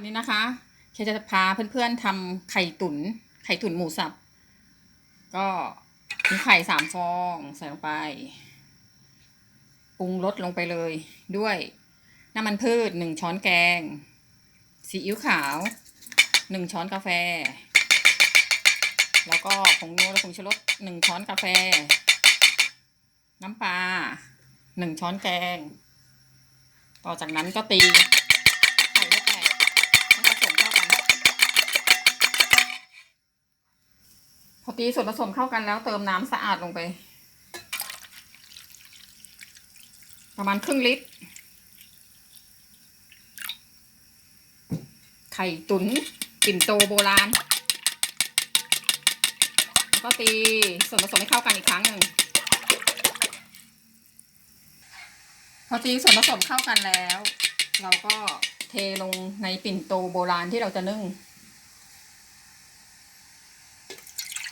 วันนี้นะคะเคจะพาเพื่อนๆทำไข่ตุน๋นไข่ตุ๋นหมูสับ ก็มีไข่สามฟองใส่ลงไปปรุงรสลงไปเลยด้วยน้ำมันพืชหนึ่งช้อนแกงซีอิ๊วขาวหนึ่งช้อนกาแฟ แล้วก็ผงนัวและผงชูรสหนึ่งช้อนกาแฟ น้ำปลาหนึ่งช้อนแกง ต่อจากนั้นก็ตีไข่ให้แตกให้ผสมเข้ากัน พ อตีส่วนผสมเข้ากันแล้วเติมน้ำสะอาดลงไป ประมาณครึ่งลิตร ไข่ตุ๋นปิ่นโตโบราณ แล้วก็ตีส่วนผสมให้เข้ากันอีกครั้งหนึ่งพอตีส่วนผสมเข้ากันแล้ว เราก็เทลงในปิ่นโตโบราณที่เราจะนึ่ง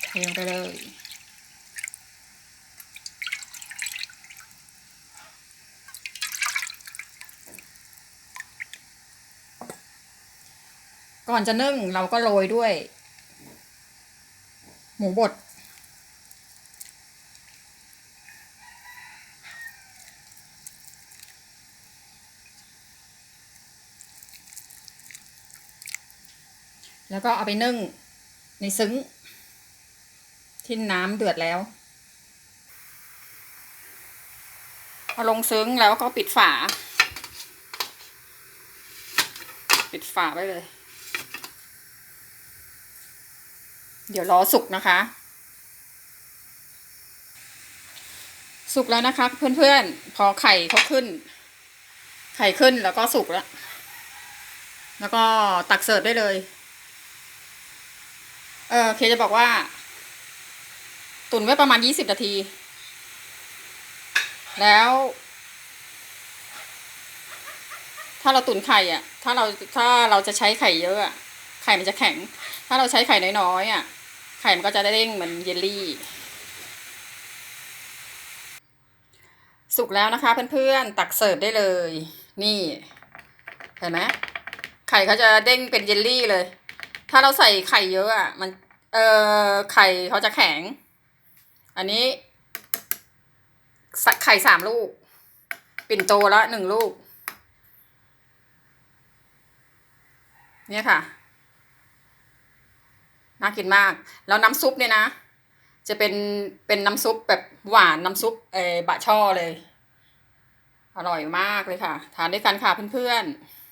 เท ลงไปเลยก่อนจะนึ่งเราก็โรยด้วย หมูบด แล้วก็เอาไปนึ่งในซึ้ง ที่น้ำเดือดแล้วพอลงซึ้งแล้วก็ปิดฝา ปิดฝาไว้เลย เดี๋ยวรอสุกนะคะ สุกแล้วนะคะ เพื่อนๆ พอไข่เขาขึ้น ไข่ขึ้นแล้วก็สุกแล้ว แล้วก็ตักเสิร์ฟได้เลย เออเคจะบอกว่า ตุนไว้ประมาณยี่สิบนาที แล้ว ถ้าเราตุนไข่อะ ถ้าเราถ้าเราจะใช้ไข่เยอะอะไข่มันจะแข็ง ถ้าเราใช้ไข่น้อยๆอะ ไข่มันก็จะได้เด้งเหมือนเยลลี่ สุกแล้วนะคะเพื่อนๆ ตักเสิร์ฟได้เลย นี่เห็นไหมไข่เขาจะเด้งเป็นเยลลี่เลย ถ้าเราใส่ไข่เยอะอะ มัน เออไข่เขาจะแข็ง อันนี้สักไข่สามลูก ปิ่นโตละหนึ่งลูก เนี่ยค่ะ น่ากินมาก แล้วน้ำซุปเนี่ยนะ จะเป็นเป็นน้ำซุปแบบหวานน้ำซุปเออบะช่อเลย อร่อยมากเลยค่ะ ทานด้วยกันค่ะเพื่อนๆ